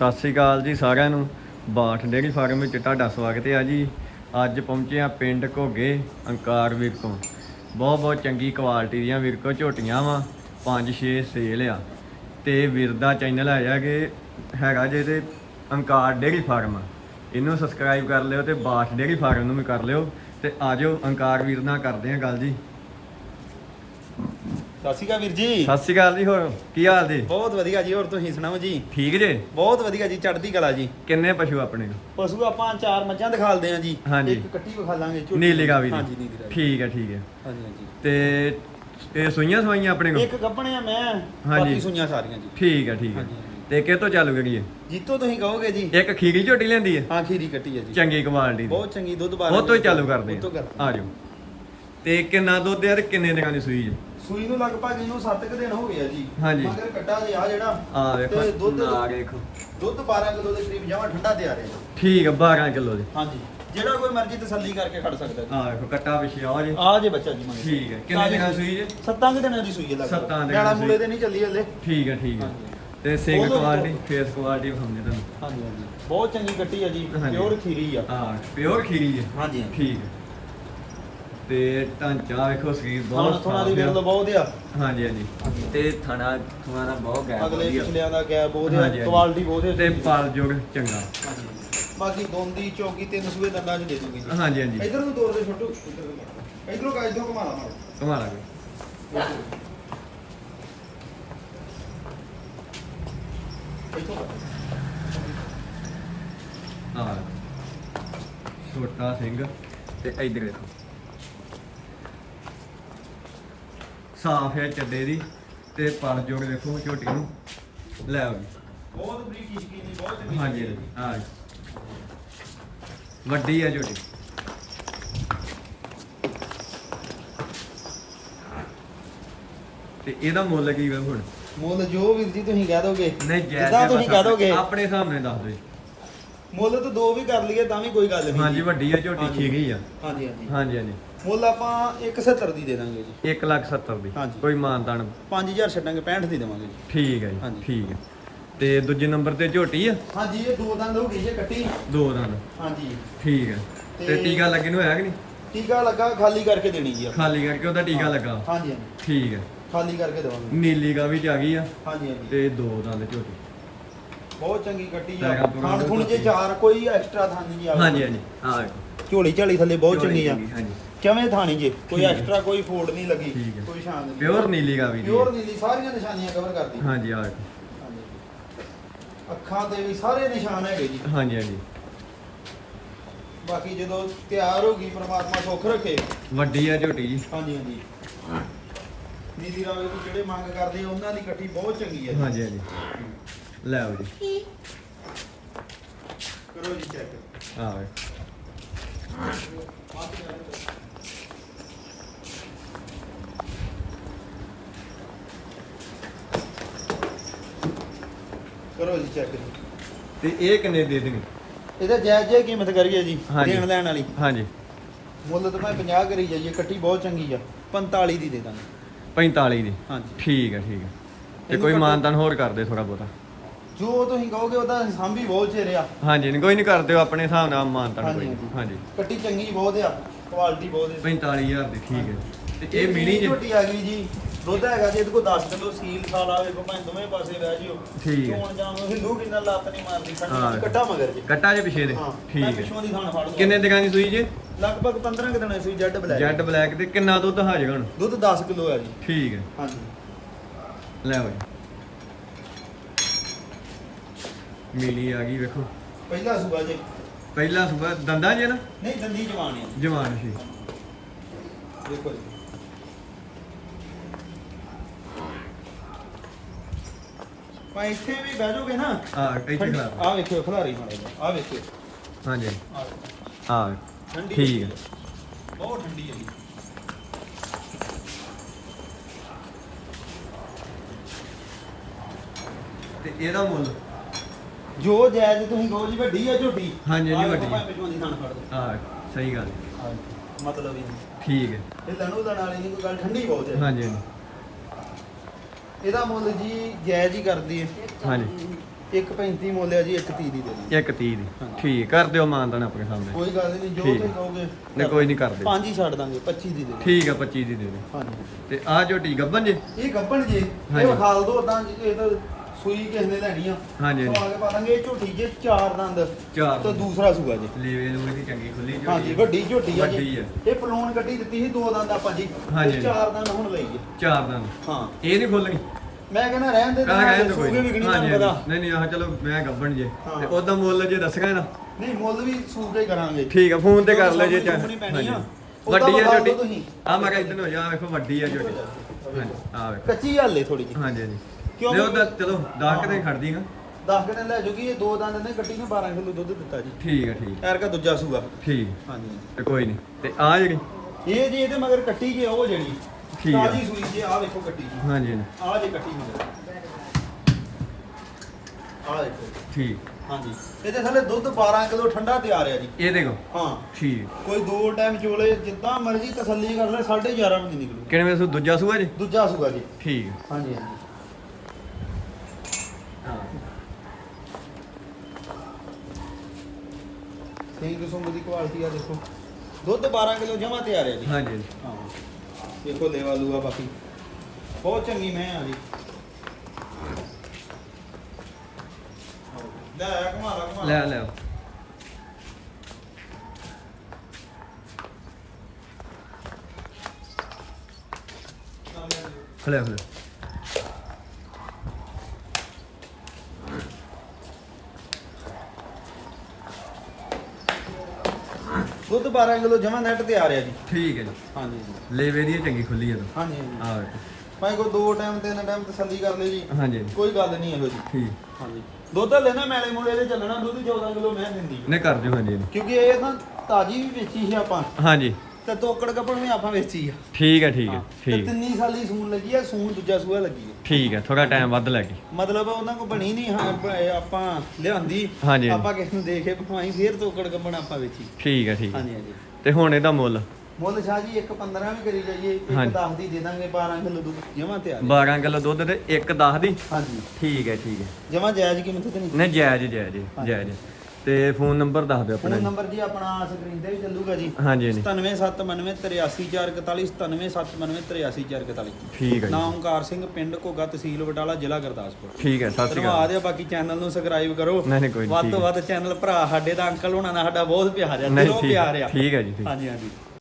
ਸਤਿ ਸ੍ਰੀ ਅਕਾਲ ਜੀ ਸਾਰਿਆਂ ਨੂੰ। ਬਾਠ ਡੇਅਰੀ ਫਾਰਮ ਵਿੱਚ ਤੁਹਾਡਾ ਸਵਾਗਤ ਹੈ ਜੀ। ਅੱਜ ਪਹੁੰਚੇ ਆ ਪਿੰਡ ਘੋਗੇ ਅੰਕਾਰ ਵੀਰ ਤੋਂ ਬਹੁਤ ਬਹੁਤ ਚੰਗੀ ਕੁਆਲਿਟੀ ਦੀਆਂ ਵੀਰ ਕੋ ਝੋਟੀਆਂ ਵਾ 5-6 ਸੇਲ ਆ। ਤੇ ਵੀਰ ਦਾ ਚੈਨਲ ਹੈਗਾ ਕਿ, ਹੈਗਾ ਜੇ ਤੇ ਅੰਕਾਰ ਡੇਅਰੀ ਫਾਰਮ। ਇਹਨੂੰ ਸਬਸਕ੍ਰਾਈਬ ਕਰ ਲਿਓ ਤੇ ਬਾਠ ਡੇਅਰੀ ਫਾਰਮ ਨੂੰ ਵੀ ਕਰ ਲਿਓ ਤੇ ਆਜੋ ਅੰਕਾਰ ਵੀਰ ਨਾਲ ਕਰਦੇ ਆ ਗੱਲ ਜੀ। ਸਤਿ ਸ਼੍ਰੀ ਅਕਾਲ ਵੀਰ ਜੀ। ਸਤਿ ਸ੍ਰੀ ਅਕਾਲ ਜੀ ਹੋਰ ਕੀ ਹਾਲ ਜੀ? ਬਹੁਤ ਵਧੀਆ ਜੀ ਹੋਰ ਤੁਸੀਂ ਸੁਣਾਓ ਜੀ? ਠੀਕ ਜੇ? ਬਹੁਤ ਵਧੀਆ ਜੀ ਚੜ੍ਹਦੀ ਕਲਾ ਜੀ। ਕਿੰਨੇ ਪਸ਼ੂ ਆਪਣੇ ਪਸ਼ੂ ਆਪਾਂ ਚਾਰ ਮੱਝਾਂ ਦਿਖਾਲਦੇ ਆਂ ਜੀ। ਹਾਂਜੀ। ਇੱਕ ਕੱਟੀ ਵਿਖਾ ਲਾਂਗੇ ਝੋਟੀ। ਨੀਲੀ ਗਾਵੀ ਹਾਂਜੀ ਨੀਲੀ ਗਾਵੀ। ਠੀਕ ਹੈ ਠੀਕ ਹੈ। ਹਾਂਜੀ ਹਾਂਜੀ। ਤੇ ਇਹ ਸੂਈਆਂ ਸਵਾਈਆਂ ਆਪਣੇ ਕੋਲ? ਇੱਕ ਗੱਭਣੇ ਆ ਮੈਂ। ਬਾਕੀ ਸੁਈਆਂ ਸਾਰੀਆਂ ਜੀ। ਠੀਕ ਹੈ ਠੀਕ ਹੈ। ਤੇ ਕਿਹ ਤੋਂ ਚਾਲੂ ਕਰੀਏ? ਜੀਤੋ ਤੁਸੀਂ ਕਹੋਗੇ ਜੀ। ਇੱਕ ਖੀਰੀ ਝੋਟੀ ਲੈਂਦੀ ਹੈ? ਹਾਂ ਖੀਰੀ ਕੱਟੀ ਹੈ ਜੀ। ਚੰਗੀ ਕੁਆਲਿਟੀ ਦੀ। ਬਹੁਤ ਚੰਗੀ ਦੁੱਧ ਬਾਰ ਉਹ ਤੋਂ ਹੀ ਚਾਲੂ ਕਰਦੇ ਆ। ਆ ਜਾਓ। ਤੇ ਕਿੰਨਾ ਦੁੱਧ ਹੈ ਤੇ ਕਿੰਨੇ ਦਿਨਾਂ ਦੀ ਸੂਈ ਜੀ? ਸੂਈ ਨੂੰ ਲਗਭਗ ਇਹਨੂੰ 7 ਕੁ ਦਿਨ ਹੋ ਗਏ ਆ ਜੀ। ਹਾਂਜੀ। ਮਗਰ ਕੱਟਾ ਜੀ ਆ ਜਿਹੜਾ। ਆ ਵੇਖੋ ਤੇ ਦੁੱਧ ਆ ਵੇਖੋ। ਦੁੱਧ 12 ਕਿਲੋ ਦੇ ਕਰੀਬ ਜਮਾ ਠੰਡਾ ਤਿਆਰ ਹੈ। ਠੀਕ ਹੈ 12 ਕਿਲੋ ਦੇ। ਹਾਂਜੀ। ਜਿਹੜਾ ਕੋਈ ਮਰਜ਼ੀ ਤਸੱਲੀ ਕਰਕੇ ਖੜ ਸਕਦਾ ਜੀ। ਆ ਵੇਖੋ ਕੱਟਾ ਵਿਛਿਆ ਆ ਜੀ। ਆ ਜੇ ਬੱਚਾ ਜੀ ਮਗਰ। ਠੀਕ ਹੈ ਕਿੰਨੇ ਦਿਨਾਂ ਸੂਈ ਜੀ? ਸੱਤਾਂ ਕੁ ਦਿਨਾਂ ਦੀ ਸੂਈ ਹੈ ਲੱਗਦਾ ਸੱਤਾਂ ਦਿਨਾਂ ਦੀ ਨਿਆਣਾ। ਮੂਲੇ ਤੇ ਨਹੀਂ ਚੱਲੀ ਹਲੇ। ਠੀਕ ਹੈ ਠੀਕ ਹੈ ਹਾਂਜੀ। ਤੇ ਉਹਦੋਂ- ਕੁਆਲਿਟੀ ਫੇਸ ਕੁਆਲਿਟੀ ਵਿਖਾਉਂਦੇ ਤੁਹਾਨੂੰ। ਹਾਂਜੀ ਹਾਂਜੀ। ਬਹੁਤ ਚੰਗੀ ਕੱਟੀ ਹੈ ਜੀ। ਹਾਂਜੀ। ਪਿਓਰ ਖੀਰੀ ਆ। ਹਾਂ ਪਿਓਰ ਖੀਰੀ ਹੈ ਹਾਂਜੀ ਠੀਕ ਹੈ ਤੇ ਢਾਂਚਾ ਵੇਖੋ ਸਰੀਰ ਬਹੁਤ ਥੋੜਾ ਦੀ ਸਾਫ਼ ਆ। ਬਹੁਤ ਆ ਹਾਂਜੀ ਹਾਂਜੀ। ਤੇ ਥਣਾ ਥਣਾ ਬਹੁਤ ਗੈਪ ਅਗਲੇ ਵਧੀਆ। ਪਿਛਲਿਆਂ ਦਾ ਗੈਪ ਬਹੁਤ ਆ ਹਾਂਜੀ। ਕੁਆਲਿਟੀ ਬਹੁਤ ਹੈ। ਤੇ ਪਲ ਜੋੜ ਚੰਗਾ। ਹਾਂਜੀ। ਬਾਕੀ ਦੋਂਦੀ ਚੌਕੀ ਤਿੰਨ ਸੂਏ ਦੰਦਾਂ ਚ ਦੇ ਦੂੰਗੀ। ਜੀ ਹਾਂਜੀ ਹਾਂਜੀ। ਇਧਰ ਨੂੰ ਤੋੜ ਦੇ ਛੋਟੂ। ਇਧਰੋਂ ਕਾ ਇਧਰੋਂ ਘੁਮਾ ਲਾ ਮਾਰ। ਕਮਾਲ ਆ ਗਈ ਇੱਥੋਂ ਕਰ। ਹਾਂ ਛੋਟਾ ਸਿੰਘ ਤੇ ਇਧਰ ਦੇਖੋ। ਸਾਫ਼ ਹੈ ਚੱਡੇ ਦੀ ਤੇ ਪਲ ਜੋੜ ਦੇਖੋ ਝੋਟੀ ਨੂੰ। ਲੈ ਆਓ ਜੀ। ਬਹੁਤ ਬਰੀਕ ਕਿਸ਼ਕੀ ਦੀ ਬਹੁਤ ਚੰਗੀ ਹਾਂਜੀ ਹੈ ਵੱਡੀ ਹੈ ਝੋਟੀ। ਤੇ ਇਹਦਾ ਮੁੱਲ ਕੀ ਹੈ ਹੁਣ? ਮੁੱਲ ਜੋ ਵੀਰ ਜੀ ਤੁਸੀਂ ਕਹਿ ਦੋਗੇ ਨਹੀਂ ਜੈ ਜਿੱਦਾਂ ਤੁਸੀਂ ਕਹਿ ਦੋਗੇ। ਆਪਣੇ ਸਾਹਮਣੇ ਦੱਸ ਦਿਓ ਜੀ। ਮੁੱਲ ਤਾਂ ਦੋ ਵੀ ਕਰ ਲਈਏ ਤਾਂ ਵੀ ਕੋਈ ਗੱਲ ਨਹੀਂ। ਹਾਂਜੀ ਜੀ। ਵੱਡੀ ਹੈ ਝੋਟੀ। ਠੀਕ ਹੀ ਆ। ਹਾਂਜੀ ਹਾਂਜੀ। ਹਾਂਜੀ ਹਾਂਜੀ। ਮੁੱਲ ਆਪਾਂ 170 ਦੀ ਦੇ ਦਾਂਗੇ ਜੀ। 1 ਲੱਖ 70 ਦੀ। ਹਾਂਜੀ। ਕੋਈ ਮਾਨਤਾਨ 5000 ਛੱਡਾਂਗੇ 65 ਦੀ ਦੇਵਾਂਗੇ ਜੀ। ਠੀਕ ਹੈ ਜੀ ਹਾਂਜੀ। ਠੀਕ ਹੈ। ਤੇ ਦੂਜੇ ਨੰਬਰ ਤੇ ਝੋਟੀ ਆ? ਹਾਂਜੀ ਇਹ ਦੋ ਦੰਦ ਹੋ ਗਈ ਜੇ ਕੱਟੀ। ਦੋ ਦੰਦ। ਹਾਂਜੀ। ਠੀਕ ਹੈ। ਤੇ ਤੇ- ਟੀਕਾ ਲੱਗੇ ਨੂੰ ਹੋਇਆ ਕਿ ਨਹੀਂ? ਟੀਕਾ ਲੱਗਾ ਖਾਲੀ ਕਰਕੇ ਦੇਣੀ ਜੀ ਆਪਾਂ। ਖਾਲੀ ਕਰਕੇ ਉਹਦਾ ਟੀਕਾ ਲੱਗਾ। ਹਾਂਜੀ ਹਾਂਜੀ। ਠੀਕ ਹੈ। ਖਾਲੀ ਕਰਕੇ ਦੇਵਾਂਗੇ। ਨੀਲੀ ਗਾ ਵੀ ਆ ਗਈ ਆ। ਹਾਂਜੀ ਹਾਂਜੀ। ਤੇ ਦੋ ਦੰਦ ਝੋਟੀ। ਬਹੁਤ ਚੰਗੀ ਕੱਟੀ ਆ। ਪੈਰਾਂ ਪੂਰਾਂ ਖਾਣ ਖੁਣ ਜੇ। ਚਾਰ ਕੋਈ ਐਕਸਟਰਾ ਥਾਂ ਨਹੀਂ ਜੀ। ਹਾਂਜੀ ਹਾਂਜੀ। ਆ ਝੋਲੀ ਝਾਲੀ ਥੱਲੇ ਬਹੁਤ ਚੰਗੀ ਆ। ਹਾਂਜੀ। ਕਿਵੇਂ ਥਾਣੀ ਜੇ? ਕੋਈ। ਐਕਸਟਰਾ ਕੋਈ ਫੋਲਡ ਨਹੀਂ ਲੱਗੀ ਠੀਕ ਹੈ। ਕੋਈ ਸ਼ਾਨ ਨਹੀਂ। ਪਿਓਰ ਨੀਲੀ ਗਾ ਵੀ ਦੀ ਪਿਓਰ ਨੀਲੀ ਸਾਰੀਆਂ ਨਿਸ਼ਾਨੀਆਂ ਕਵਰ ਕਰਦੀ। ਹਾਂਜੀ ਆ ਹਾਂਜੀ। ਅੱਖਾਂ ਤੇ ਵੀ ਸਾਰੇ ਨਿਸ਼ਾਨ ਹੈਗੇ ਜੀ। ਹਾਂਜੀ ਹਾਂਜੀ। ਬਾਕੀ ਜਦੋਂ ਤਿਆਰ ਹੋ ਗਈ ਪ੍ਰਮਾਤਮਾ ਸੁੱਖ ਰੱਖੇ। ਵੱਡੀ ਆ ਝੋਟੀ ਜੀ। ਹਾਂਜੀ ਹਾਂਜੀ। ਨੀਲੀ ਰਾਵੇ ਦੀ ਜਿਹੜੇ ਮੰਗ ਕਰਦੇ ਆ ਉਹਨਾਂ ਦੀ ਕੱਟੀ ਬਹੁਤ ਚੰਗੀ ਹੈ। ਹਾਂਜੀ ਹਾਂਜੀ। ਲੈ ਆਓ ਜੀ। ਕਰੋ ਜੀ ਚੈੱਕ ਆ ਵੇਖੋ ਕਰੋ ਜੀ ਚੈੱਕ ਤੇ ਇਹ ਕਿੰਨੇ ਦੇ ਦੇਣਗੇ? ਇਹਦਾ ਜਾਇਜ਼ ਜੇ ਕੀਮਤ ਕਰੀਏ ਜੀ ਹਾਂਜੀ। ਦੇਣ ਲੈਣ ਵਾਲੀ। ਹਾਂਜੀ। ਮੁੱਲ ਤਾਂ ਮੈਂ 50 ਕਰੀ ਜਾਈਏ ਕੱਟੀ ਬਹੁਤ ਚੰਗੀ ਆ। 45 ਦੀ ਦੇ ਦਾਂਗੇ। 45 ਦੀ? ਹਾਂਜੀ। ਠੀਕ ਹੈ ਠੀਕ ਹੈ ਤੇ ਇਹਨੂੰ ਕੋਈ। ਮਾਨਤਾਨ ਹੋਰ ਕਰ ਦੇ ਥੋੜਾ ਬਹੁਤਾ। ਜੋ ਤੁਸੀਂ ਕਹੋਗੇ ਉਹਦਾ ਸਾਂਭੀ ਬਹੁਤ ਚਿਰ ਆ। ਹਾਂਜੀ ਨਹੀਂ ਕੋਈ ਨਹੀਂ ਕਰ ਦਿਓ ਆਪਣੇ ਹਿਸਾਬ ਨਾਲ ਮਾਨਤਾਨ ਕੋਈ ਨੀ। ਹਾਂਜੀ। ਕੱਟੀ ਚੰਗੀ ਬਹੁਤ ਆ ਕੁਆਲਿਟੀ ਬਹੁਤ ਹੈ 45000 ਦੀ ਠੀਕ ਹੈ ਤੇ ਇਹ ਮਿਣੀ ਜੀ ਝੋਟੀ ਆ ਗਈ ਜੀ। ਦੁੱਧ ਹੈਗਾ ਜੀ ਇਹਦੇ ਕੋਲ 10 ਕਿਲੋ ਸੀਲ ਸਾਲ ਆਵੇ ਭਾਵੇਂ ਦੋਵੇਂ ਪਾਸੇ ਰਹਿ ਜਿਓ। ਠੀਕ ਹੈ। ਚੋਣ ਜਾਣ ਨੂੰ ਹਿੰਦੂ ਕਿੰਨਾ ਲੱਤ ਨਹੀਂ ਮਾਰਦੀ ਹਾਂ। ਖੰਡੀ ਕੱਟਾ ਮਗਰ ਜੀ। ਕੱਟਾ ਜੇ ਪਿਛੇ ਦੇ। ਹਾਂ ਠੀਕ ਮੈਂ ਹੈ। ਪਿਛੋਂ ਦੀ ਥਾਣ ਫੜ ਦੂੰ ਕਿੰਨੇ ਦਿਨਾਂ ਦੀ ਸੂਈ ਜੇ? ਲਗਭਗ 15 ਕਿ ਦਿਨਾਂ ਸੀ ਜੈਡ ਬਲੈਕ। ਜੈਡ ਬਲੈਕ ਤੇ ਕਿੰਨਾ ਦੁੱਧ ਹਾਜਗਾ ਹੁਣ? ਦੁੱਧ 10 ਕਿਲੋ ਆ ਜੀ। ਠੀਕ ਹੈ। ਹਾਂਜੀ। ਲੈ ਆਓ ਜੀ ਮਿਲੀ ਆ ਗਈ ਵੇਖੋ। ਪਹਿਲਾ ਸੂਆ ਜੀ। ਪਹਿਲਾ ਸੁਬਾ ਦੰਦਾਂ ਜੇ ਨਾ? ਨਹੀਂ ਦੰਦੀ ਜਵਾਨ ਸੀ। ਦੇਖੋ ਜੀ। ਪਾ ਇੱਥੇ ਵੀ ਬਹਿ ਜਾਓਗੇ ਨਾ? ਆ ਇੱਥੇ ਖਲਾ ਆ ਵੇਖਿਓ ਖਲਾਰੀ ਮਾੜਾ ਆ ਵੇਖਿਓ। ਹਾਂਜੀ। ਆਹ ਆ ਠੰਡੀ ਠੀਕ ਹੈ। ਬਹੁਤ ਠੰਡੀ ਹੈ ਜੀ। ਤੇ ਇਹਦਾ ਮੁੱਲ? ਜੋ ਜਾਇਜ਼ ਤੁਸੀਂ ਕਹੋ ਜੀ ਵੱਡੀ ਆ ਝੋਟੀ? ਹਾਂਜੀ, ਹਾਂਜੀ, ਆਹ ਵੱਡੀ। ਵੇਖੋ ਭਾਵੇਂ ਪਿਛੋਂ ਦੀ ਥਾਣ ਫੜ ਦੋ ਆ ਸਹੀ ਗੱਲ। ਮਤਲਬ ਇਹ। ਠੀਕ ਹੈ। ਇਹ ਲਣੂ ਲਣ ਵਾਲੀ ਨਹੀਂ ਕੋਈ ਗੱਲ ਠੰਡੀ ਬਹੁਤ ਹੈ। ਹਾਂਜੀ ਹਾਂਜੀ। ਇਹਦਾ ਮੁੱਲ ਜੀ ਜਾਇਜ਼ ਹੀ ਕਰਦੀ ਹੈ। ਹਾਂਜੀ। 1.35 ਮੁੱਲ ਆ ਜੀ 1.30 ਦੀ ਦੇ ਦਾਂਗੇ ਇੱਕ 30 ਦੀ। ਠੀਕ ਕਰ ਦਿਓ ਮਾਨਦਾਨ ਆਪਣੇ ਸਾਹਮਣੇ। ਕੋਈ ਗੱਲ ਨਹੀਂ ਜੋ ਠੀਕ। ਤੁਸੀਂ ਕਹੋਗੇ ਨਹੀਂ ਕੋਈ ਨਹੀਂ ਕਰਦੇ ਪੰਜ ਹੀ ਛੱਡ ਦਾਂਗੇ 25 ਦੀ ਦੇ ਦਾਂਗੇ ਠੀਕ ਆ 25 ਦੀ ਦੇ ਦਿਓ। ਹਾਂਜੀ। ਤੇ ਆ ਝੋਟੀ ਗੱਬਨ ਜੇ। ਇਹ ਗੱਬਣ ਜੇ ਹਾਂਜੀ। ਇਹ ਵਿਖਾਲ ਦੋ ਤਾਂ ਇਹ ਤਾਂ ਸੂਈ ਕਿਸ ਨੇ ਲੈਣੀ ਆ। ਹਾਂਜੀ, ਹਾਂਜੀ। ਆਗੇ ਪਾ ਦਾਂਗੇ ਇਹ ਝੋਟੀ ਜੇ ਚਾਰ ਦੰਦ। ਚਾਰ ਤੇ ਦੂਸਰਾ ਸੂਆ ਜੀ। ਲੀਵੇ ਲੂਵੇ ਦੀ ਚੰਗੀ ਖੁੱਲੀ ਝੋਟੀ ਹਾਂਜੀ ਵੱਡੀ ਝੋਟੀ ਆ ਵੱਡੀ ਜੀ ਆ। ਇਹ ਪਲੂਣ ਕੱਢੀ ਦਿੱਤੀ ਸੀ ਦੋ ਦੰਦ ਆਪਾਂ ਜੀ। ਹਾਂਜੀ, ਤੇ ਚਾਰ ਦੰਦ ਹੁਣ ਲਈ ਜੀ ਚਾਰ ਦਿਨ ਹਾਂ। ਇਹ ਨਹੀਂ ਖੋਲਣੀ। ਮੈਂ ਕਹਿੰਦਾ ਰਹਿਣ ਦੇ ਕਹਾਂ ਤਾਂ ਕੋਈ ਸੂਗੇ ਵਿਕਣੀ ਤੁਹਾਨੂੰ। ਪਤਾ ਨਹੀਂ ਨਹੀਂ ਆਹ ਚਲੋ ਮੈਂ ਗੱਬਣ ਜੇ। ਹਾਂ। ਤੇ ਉਹਦਾ ਮੁੱਲ ਜੇ ਦੱਸਗਾ ਨਾ। ਨਹੀਂ ਮੁੱਲ ਵੀ ਸੂਗੇ ਕਰਾਂਗੇ। ਠੀਕ ਆ ਫੋਨ ਤੇ ਕਰ ਲੈ ਜੇ ਪੈਣੀ ਆ। ਹਾਂਜੀ। ਉਹਦਾ ਵੱਡੀ ਆ ਵਿਖਾ ਝੋਟੀ। ਤੁਸੀਂ। ਆ ਮੈਂ ਕਿਹਾ ਇੱਧਰ ਹੋ ਜਾ ਵੇਖੋ ਵੱਡੀ ਆ ਝੋਟੀ। ਹਾਂਜੀ ਆ ਵੇਖੋ। ਕੱਚੀ ਹਾਲੇ ਥੋੜੀ ਜੀ ਹਾਂਜੀ ਹਾਂਜੀ। ਕਿਉਂ? ਨਹੀਂ ਉਹਦਾ ਚਲੋ 10 ਕਦੇ ਖੜਦੀ ਨਾ 10 ਕਿਤੇ ਲੈ ਜੂਗੀ ਇਹ ਦੋ ਦੰਦ ਨੇ ਕੱਟੀ ਨੇ 12 ਕਿਲੋ ਦੁੱਧ ਦਿੱਤਾ ਜੀ। ਠੀਕ ਆ ਠੀਕ ਐਰ ਕਾ ਦੂਜਾ ਸੂਆ। ਠੀਕ ਹਾਂਜੀ ਤੇ ਕੋਈ ਨਹੀਂ। ਤੇ ਆ ਜਿਹੜੀ ਇਹ ਜੀ ਇਹਦੇ ਮਗਰ ਕੱਟੀ ਜੇ ਉਹ ਜਿਹੜੀ। ਠੀਕ ਆ। ਤਾਜੀ ਸੂਈ ਜੇ ਆ ਵੇਖੋ ਕੱਟੀ ਜੀ। ਹਾਂਜੀ ਆ ਜੇ ਕੱਟੀ ਮਗਰ। ਆ ਦੇਖੋ। ਠੀਕ। ਹਾਂਜੀ। ਇਹਦੇ ਥੱਲੇ ਦੁੱਧ 12 ਕਿਲੋ ਠੰਡਾ ਤਿਆਰ ਆ ਜੀ। ਇਹ ਦੇਖੋ। ਹਾਂ। ਠੀਕ। ਕੋਈ ਦੋ ਟਾਈਮ ਚੋਲੇ ਜਿੱਦਾਂ ਮਰਜ਼ੀ ਤਸੱਲੀ ਕਰ ਲੈ 11.5 ਵਜੇ ਨਿਕਲੂ ਕਿਹੜੇ ਵੇਲੇ ਦੂਜਾ ਸੂਆ ਜੀ? ਦੂਜਾ ਸੂਆ ਜੀ। ਠੀਕ। ਹਾਂਜੀ। ਸਿੰਘ ਕਿਸਮ ਦੀ ਕੁਆਲਿਟੀ ਆ ਦੇਖੋ। ਦੁੱਧ 12 ਕਿਲੋ ਜਮਾ ਤਿਆਰ ਆ ਜੀ। ਹਾਂਜੀ। ਹਾਂ। ਦੇਖੋ ਲੇਵਾ ਲੂਆ ਬਾਕੀ। ਬਹੁਤ ਚੰਗੀ ਮੈਂ ਆ ਜੀ। ਲੈ ਆ ਘੁਮਾ ਲਾ ਘੁਮਾ। ਲੈ। ਲੈ ਖਲੇ ਖਲੇ ਦੁੱਧ 12 ਕਿਲੋ ਜਮਾ ਨੈਟ ਤਿਆਰ ਆ ਜੀ। ਠੀਕ ਹੈ ਜੀ। ਹਾਂਜੀ। ਜੀ ਲੇਵੇ ਦੀ ਇਹ ਚੰਗੀ ਖੁੱਲੀ ਹੈ ਤਾਂ। ਹਾਂਜੀ ਹਾਂਜੀ। ਆ ਵੇਖੋ। ਭਾਈ ਕੋ ਦੋ ਟਾਈਮ ਤਿੰਨ ਟਾਈਮ ਤਸੱਲੀ ਕਰ ਲਿਓ ਜੀ। ਹਾਂਜੀ। ਕੋਈ ਗੱਲ ਨਹੀਂ ਇਹੋ ਜੀ ਠੀਕ। ਹਾਂਜੀ। ਦੁੱਧ ਲੈਣਾ ਮੈਲੇ ਮੂਲੇ ਦੇ ਚੱਲਣਾ ਦੁੱਧ 14 ਕਿਲੋ ਮੈਂ ਦਿੰਦੀ। ਨੇ ਕਰ ਦਿਓ ਹਾਂਜੀ ਹਾਂਜੀ। ਕਿਉਂਕਿ ਇਹ ਤਾਂ ਤਾਜੀ ਵੀ ਵੇਚੀ ਸੀ ਆਪਾਂ। ਹਾਂਜੀ। ਤੇ ਤੋਕੜ ਕੱਪੜ ਵੀ ਆਪਾਂ ਵੇਚੀ ਆ। ਠੀਕ ਹੈ ਠੀਕ ਹੈ ਤੇ ਠੀਕ। ਤਿੰਨੀ ਸਾਲੀ ਸੂਣ ਲੱਗੀ ਆ ਸੂਣ ਦੂਜਾ ਸੂਆ ਲੱਗੀ ਆ। ਠੀਕ ਹੈ ਥੋੜਾ ਟਾਈਮ ਵੱਧ ਲੱਗੀ ਮਤਲਬ ਉਹਨਾਂ ਕੋ ਬਣੀ ਨਹੀਂ ਹਾਂ, ਬ- ਆਪਾਂ ਲਿਆਂਦੀ ਹਾਂਜੀ। ਆਪਾਂ ਕਿਸ ਨੂੰ ਦੇ ਕੇ ਭਵਾਈ ਫੇਰ ਤੋਕੜ ਕੱਪੜ ਆਪਾਂ ਵੇਚੀ। ਠੀਕ ਹੈ ਠੀਕ ਹੈ। ਹਾਂਜੀ ਹਾਂਜੀ। ਤੇ ਹੁਣ ਇਹਦਾ ਮੁੱਲ? ਮੁੱਲ ਸ਼ਾਹ ਜੀ 1.15 ਵੀ ਕਰੀ ਜਾਈਏ ਹਾਂਜੀ। 1.10 ਦੀ ਦੇ ਦਾਂਗੇ 12 ਕਿਲੋ ਦੁੱਧ ਜਮਾ ਤਿਆਰ 12 ਕਿਲੋ ਦੁੱਧ ਤੇ 1 10 ਦੀ? ਹਾਂਜੀ। ਠੀਕ ਹੈ ਠੀਕ ਹੈ। ਜਮਾ ਜਾਇਜ਼ ਕੀਮਤ ਤੇ ਨਹੀਂ। ਨਹੀਂ ਜਾਇਜ਼ ਜਾਇਜ਼। ਜਾਇਜ਼। ਤੇ ਫੋਨ ਨੰਬਰ ਦੱਸ ਦਿਓ ਆਪਣਾ ਫੋਨ। ਨੰਬਰ ਜੀ ਆਪਣਾ ਸਕਰੀਨ ਤੇ ਵੀ ਚੱਲੂਗਾ ਜੀ। ਹਾਂਜੀ ਹਾਂਜੀ। 9779983441 9779983441 ਠੀਕ ਹੈ ਨਾਮ ਜੀ ਓਮਕਾਰ ਸਿੰਘ ਪਿੰਡ ਘੋਗਾ ਤਹਿਸੀਲ ਬਟਾਲਾ ਜ਼ਿਲ੍ਹਾ ਗੁਰਦਾਸਪੁਰ। ਠੀਕ ਹੈ ਸਤਿ ਸ਼੍ਰੀ ਧੰਨਵਾਦ ਅਕਾਲ। ਹੈ ਬਾਕੀ ਚੈਨਲ ਨੂੰ ਸਬਸਕ੍ਰਾਈਬ ਕਰੋ। ਨਹੀਂ ਨਹੀਂ ਕੋਈ ਨਹੀਂ ਵੱਧ ਤੋਂ। ਵੱਧ ਚੈਨਲ ਭਰਾ ਸਾਡੇ ਦਾ ਅੰਕਲ ਹੋਣਾ ਦਾ ਸਾਡਾ ਬਹੁਤ ਪਿਆਰ ਆ ਨਹੀਂ ਦਿਲੋਂ ਠੀਕ ਪਿਆਰ ਆ। ਠੀਕ ਹੈ ਜੀ ਠੀਕ ਹਾਂਜੀ ਹਾਂਜੀ।